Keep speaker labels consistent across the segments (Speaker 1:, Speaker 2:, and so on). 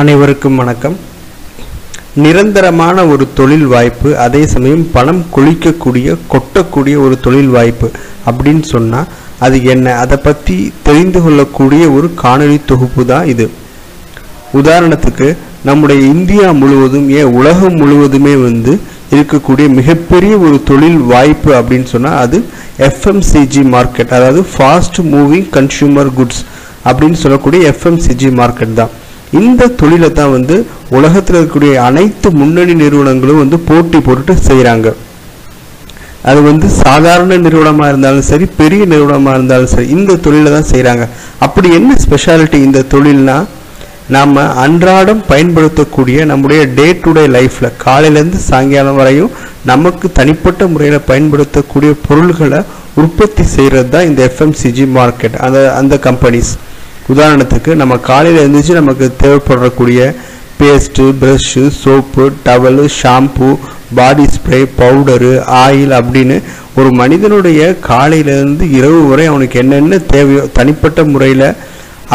Speaker 1: அனைவருக்கும் வணக்கம். நிரந்தரமான ஒரு தொழில் வாய்ப்பு அதே சமயம் பணம் கொளிக்கக்கூடிய கொட்டக்கூடிய ஒரு தொழில் வாய்ப்பு அப்படின்னு சொன்னால் அது என்ன? அதை பற்றி தெரிந்து கொள்ளக்கூடிய ஒரு காணொலி தொகுப்பு தான் இது. உதாரணத்துக்கு நம்முடைய இந்தியா முழுவதும் ஏன் உலகம் முழுவதுமே வந்து இருக்கக்கூடிய மிகப்பெரிய ஒரு தொழில் வாய்ப்பு அப்படின்னு சொன்னால் அது எஃப்எம்சிஜி மார்க்கெட் அதாவது ஃபாஸ்ட் மூவிங் கன்சியூமர் குட்ஸ் அப்படின்னு சொல்லக்கூடிய எஃப்எம்சிஜி மார்க்கெட் தான். இந்த தொழிலை தான் வந்து உலகத்தில் இருக்கக்கூடிய அனைத்து முன்னணி நிறுவனங்களும் வந்து போட்டி போட்டுட்டு செய்கிறாங்க அது வந்து சாதாரண நிறுவனமாக இருந்தாலும் சரி பெரிய நிறுவனமாக இருந்தாலும் சரி இந்த தொழிலை தான் செய்கிறாங்க அப்படி என்ன ஸ்பெஷாலிட்டி இந்த தொழில்னா நாம் அன்றாடம் பயன்படுத்தக்கூடிய நம்முடைய டே டு டே லைஃப்பில் காலையிலேருந்து சாயங்காலம் வரையும் நமக்கு தனிப்பட்ட முறையில் பயன்படுத்தக்கூடிய பொருள்களை உற்பத்தி செய்கிறது தான் இந்த எஃப்எம்சிஜி மார்க்கெட் அந்த அந்த கம்பெனிஸ் உதாரணத்துக்கு நம்ம காலையில் எழுந்திரிச்சு நமக்கு தேவைப்படக்கூடிய paste brush soap towel shampoo body spray powder oil அப்படின்னு ஒரு மனிதனுடைய காலையிலேருந்து இரவு வரை அவனுக்கு என்னென்ன தேவையோ தனிப்பட்ட முறையில்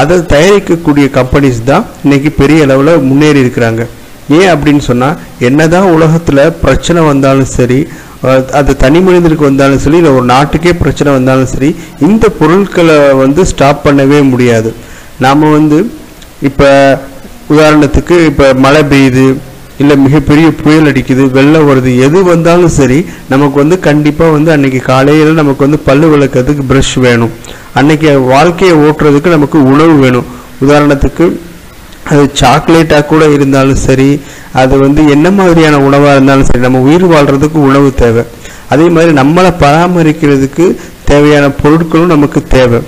Speaker 1: அதை தயாரிக்கக்கூடிய கம்பெனிஸ் தான் இன்னைக்கு பெரிய அளவில் முன்னேறி இருக்கிறாங்க. ஏன் அப்படின்னு சொன்னால் என்னதான் உலகத்தில் பிரச்சனை வந்தாலும் சரி அது தனி மனிதனுக்கு வந்தாலும் சரி இல்லை ஒரு நாட்டுக்கே பிரச்சனை வந்தாலும் சரி இந்த பொருட்களை வந்து ஸ்டாப் பண்ணவே முடியாது. நாம் வந்து இப்போ உதாரணத்துக்கு இப்போ மழை பெய்யுது இல்லை மிகப்பெரிய புயல் அடிக்குது வெள்ளம் வருது எது வந்தாலும் சரி நமக்கு வந்து கண்டிப்பாக வந்து அன்னைக்கு காலையில் நமக்கு வந்து பல்லு விளக்கிறதுக்கு ப்ரஷ் வேணும். அன்னைக்கு வாழ்க்கையை ஓட்டுறதுக்கு நமக்கு உணவு வேணும். உதாரணத்துக்கு அது சாக்லேட்டாக கூட இருந்தாலும் சரி அது வந்து என்ன மாதிரியான உணவாக இருந்தாலும் சரி நம்ம உயிர் வாழ்கிறதுக்கு உணவு தேவை. அதே மாதிரி நம்மளை பராமரிக்கிறதுக்கு தேவையான பொருட்களும் நமக்கு தேவை.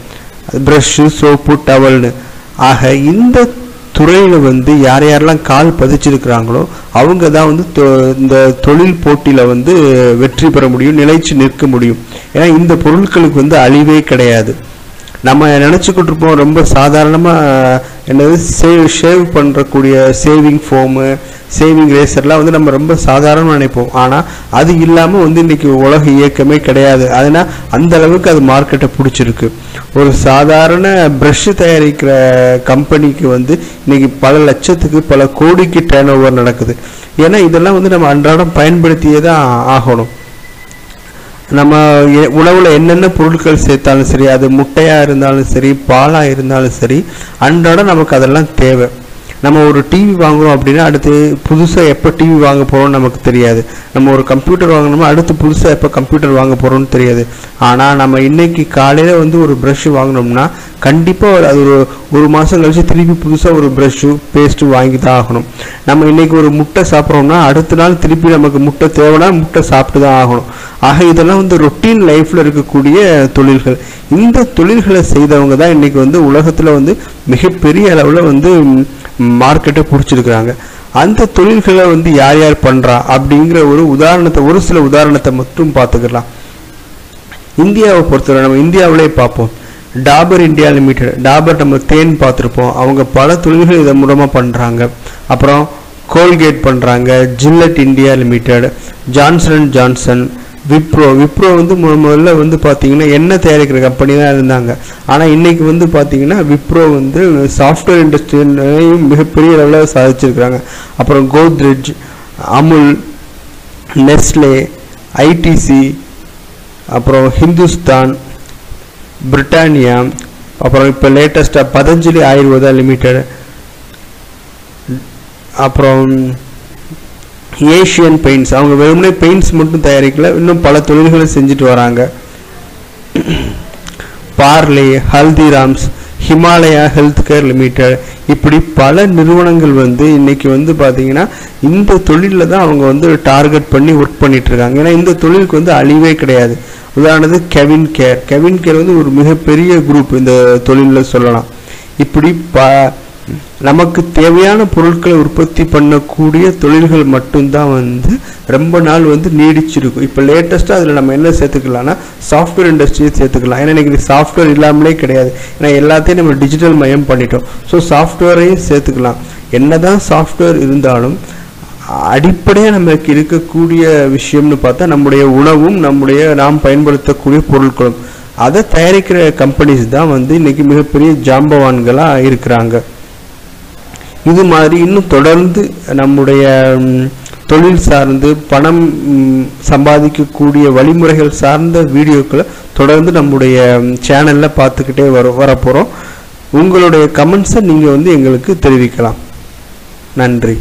Speaker 1: ப்ரஷ்ஷு சோப்பு டவல்னு ஆக இந்த துறையில் வந்து யார் யாரெல்லாம் கால் பதிச்சிருக்கிறாங்களோ அவங்க தான் வந்து தொ- இந்த தொழில் போட்டியில் வந்து வெற்றி பெற முடியும் நிலைச்சு நிற்க முடியும். ஏன்னா இந்த பொருட்களுக்கு வந்து அழிவே கிடையாது. நம்ம நினச்சிக்கிட்டு இருப்போம் ரொம்ப சாதாரணமாக என்னது சேவ் ஷேவ் பண்ணுறக்கூடிய சேவிங் ஃபோமு சேவிங் ரேசர்லாம் வந்து நம்ம ரொம்ப சாதாரணமாக நினைப்போம். ஆனால் அது இல்லாமல் வந்து இன்னைக்கு உலக இயக்கமே கிடையாது. அதனால் அந்த அளவுக்கு அது மார்க்கெட்டை பிடிச்சிருக்கு. ஒரு சாதாரண ப்ரஷ் தயாரிக்கிற கம்பெனிக்கு வந்து இன்னைக்கு பல லட்சத்துக்கு பல கோடிக்கு டேர்ன் ஓவர் நடக்குது. ஏன்னா இதெல்லாம் வந்து நம்ம அன்றாடம் பயன்படுத்தியே தான் ஆகணும். நம்ம எ- என்னென்ன பொருட்கள் சேர்த்தாலும் சரி அது முட்டையாக இருந்தாலும் சரி பாலாக இருந்தாலும் சரி அன்றாட நமக்கு அதெல்லாம் தேவை. நம்ம ஒரு டிவி வாங்குறோம் அப்படின்னா அடுத்து புதுசாக எப்போ டிவி வாங்க போகிறோம்னு நமக்கு தெரியாது. நம்ம ஒரு கம்ப்யூட்டர் வாங்கினோம்னா அடுத்து புதுசாக எப்போ கம்ப்யூட்டர் வாங்க போகிறோம்னு தெரியாது. ஆனால் நம்ம இன்னைக்கு காலையில் வந்து ஒரு ப்ரஷ் வாங்கினோம்னா கண்டிப்பாக அது ஒரு ஒரு மாதம் கழிச்சு திருப்பி புதுசாக ஒரு ப்ரஷ்ஷு பேஸ்ட்டு வாங்கி தான் ஆகணும். நம்ம இன்னைக்கு ஒரு முட்டை சாப்பிட்றோம்னா அடுத்த நாள் திருப்பி நமக்கு முட்டை தேவைன்னா முட்டை சாப்பிட்டு தான் ஆகணும். ஆக இதெல்லாம் வந்து ரொட்டீன் லைஃப்பில் இருக்கக்கூடிய தொழில்கள். இந்த தொழில்களை செய்தவங்க தான் இன்னைக்கு வந்து உலகத்தில் வந்து மிகப்பெரிய அளவில் வந்து மார்க்கெட்டை பிடிச்சிருக்கிறாங்க. அந்த தொழில்களை வந்து யார் யார் பண்ணுறா அப்படிங்கிற ஒரு உதாரணத்தை ஒரு சில உதாரணத்தை மட்டும் பார்த்துக்கலாம். இந்தியாவை பொறுத்தவரை நம்ம இந்தியாவிலே பார்ப்போம். டாபர் இந்தியா லிமிடெட் டாபர் நம்ம தேன் பார்த்துருப்போம். அவங்க பல தொழில்கள் இதன் மூலமாக பண்ணுறாங்க அப்புறம் கோல்கேட் பண்ணுறாங்க Gillette India limited Johnson and Johnson Wipro Wipro வந்து முத முதல்ல வந்து பார்த்தீங்கன்னா எண்ணெய் தயாரிக்கிற கம்பெனி தான் இருந்தாங்க. ஆனால் இன்னைக்கு வந்து பார்த்தீங்கன்னா விப்ரோ வந்து சாஃப்ட்வேர் இண்டஸ்ட்ரியிலையும் மிகப்பெரிய அளவில் சாதிச்சிருக்கிறாங்க. அப்புறம் கோத்ரெஜ் அமுல் நெஸ்லே ஐடிசி அப்புறம் ஹிந்துஸ்தான் பிரிட்டானியா அப்புறம் இப்போ லேட்டஸ்ட்டாக பதஞ்சலி ஆயுர்வேதா லிமிடெட் அப்புறம் ஏஷியன் பெயிண்ட்ஸ் அவங்க வெறுமனே பெயிண்ட்ஸ் மட்டும் தயாரிக்கல இன்னும் பல தொழில்களை செஞ்சுட்டு வராங்க. Parle Haldirams Himalaya health care limited இப்படி பல நிறுவனங்கள் வந்து இன்னைக்கு வந்து பார்த்தீங்கன்னா இந்த தொழிலில் தான் அவங்க வந்து டார்கெட் பண்ணி ஒர்க் பண்ணிட்டு இருக்காங்க ஏன்னா இந்த தொழிலுக்கு வந்து அழிவே கிடையாது. உதாரணத்துக்கு கெவின் கேர் கெவின் கேர் வந்து ஒரு மிகப்பெரிய குரூப் இந்த தொழிலில் சொல்லலாம். இப்படி ப நமக்கு தேவையான பொருட்களை உற்பத்தி பண்ணக்கூடிய தொழில்கள் மட்டும்தான் வந்து ரொம்ப நாள் வந்து நீடிச்சிருக்கும். இப்போ லேட்டஸ்ட்டாக அதில் நம்ம என்ன சேர்த்துக்கலாம்னா சாஃப்ட்வேர் இண்டஸ்ட்ரியை சேர்த்துக்கலாம். ஏன்னா இன்னைக்கு சாஃப்ட்வேர் இல்லாமலே கிடையாது. ஏன்னா எல்லாத்தையும் நம்ம டிஜிட்டல் மயம் பண்ணிட்டோம். ஸோ சாஃப்ட்வேரையும் சேர்த்துக்கலாம். என்னதான் சாஃப்ட்வேர் இருந்தாலும் அடிப்படையாக நமக்கு இருக்கக்கூடிய விஷயம்னு பார்த்தா நம்முடைய உணவும் நம்முடைய நாம் பயன்படுத்தக்கூடிய பொருட்களும். அதை தயாரிக்கிற கம்பெனிஸ் தான் வந்து இன்னைக்கு மிகப்பெரிய ஜாம்பவான்களாக இருக்கிறாங்க. இது மாதிரி இன்னும் தொடர்ந்து நம்முடைய தொழில் சார்ந்து பணம் சம்பாதிக்கக்கூடிய வழிமுறைகள் சார்ந்த வீடியோக்களை தொடர்ந்து நம்முடைய சேனலில் பார்த்துக்கிட்டே வர வரப்போகிறோம் உங்களுடைய கமெண்ட்ஸை நீங்கள் வந்து எங்களுக்கு தெரிவிக்கலாம். நன்றி.